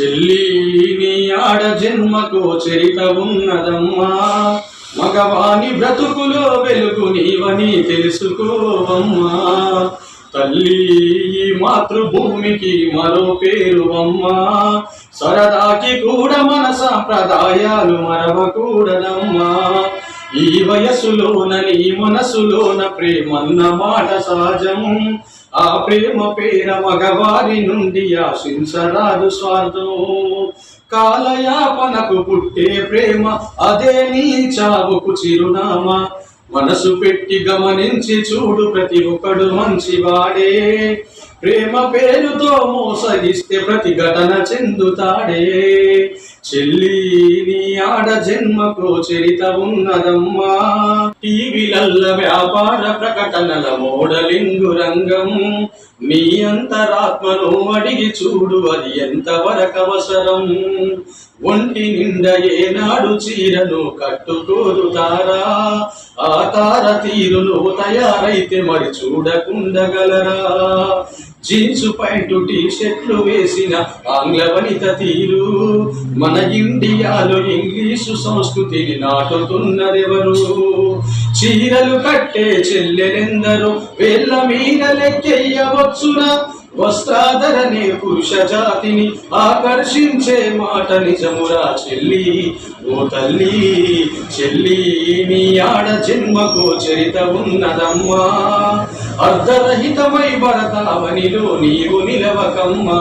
చెల్లి నీ ఆడ జన్మకు చరిత ఉన్నదమ్మా. మగవాని బ్రతుకులో వెలుగు నీవని తెలుసుకోవమ్మా. తల్లి ఈ మాతృభూమికి మరో పేరు అమ్మా సరదాకి కూడా మన సాంప్రదాయాలు మరవకూడదమ్మా. ఈ వయసులోన నీ మనసులోన ప్రేమన్న మాట సహజం. ఆ ప్రేమ పేర మగవారి నుండి ఆశించరాదు స్వార్థం. కాలయాపనకు పుట్టే ప్రేమ అదే నీ చావుకు చిరునామా. మనసు పెట్టి గమనించి చూడు ప్రతి ఒక్కడు మంచివాడే. ప్రేమ పేరుతో మోసగిస్తే ప్రతిఘటన చెందుతాడే. చెల్లి నీ ఆడ జన్మకు చరిత ఉన్నదమ్మా. టీవీలల్ల వ్యాపార ప్రకటనల మోడలింగు రంగం. నీ అంతరాత్మను అడిగి చూడు అది ఎంతవరకు అవసరం? ఒంటి నిండా ఏనాడు చీరను కట్టుకోరుతారా ఆ తార తీరును తయారైతే మరి చూడకుండగలరా? జీన్సు ప్యాంటు టీ షర్ట్లు వేసిన ఆంగ్ల వనిత తీరు. మన ఇండియాలో ఇంగ్లీషు సంస్కృతిని నాటుతున్నదెవరు? చీరలు కట్టే చెల్లెలెందరూ? వేళ్ళ మీద లెక్కెయ్యవచ్చునా వస్త్రాధరనే పురుష జాతిని ఆకర్షించే మాట నిజమురా చెల్లి. ఓ తల్లి చెల్లి మీ ఆడ జన్మకు చరిత ఉన్నదమ్మా. అర్ధరహితమై భరతావనిలో నీవు నిలవకమ్మా.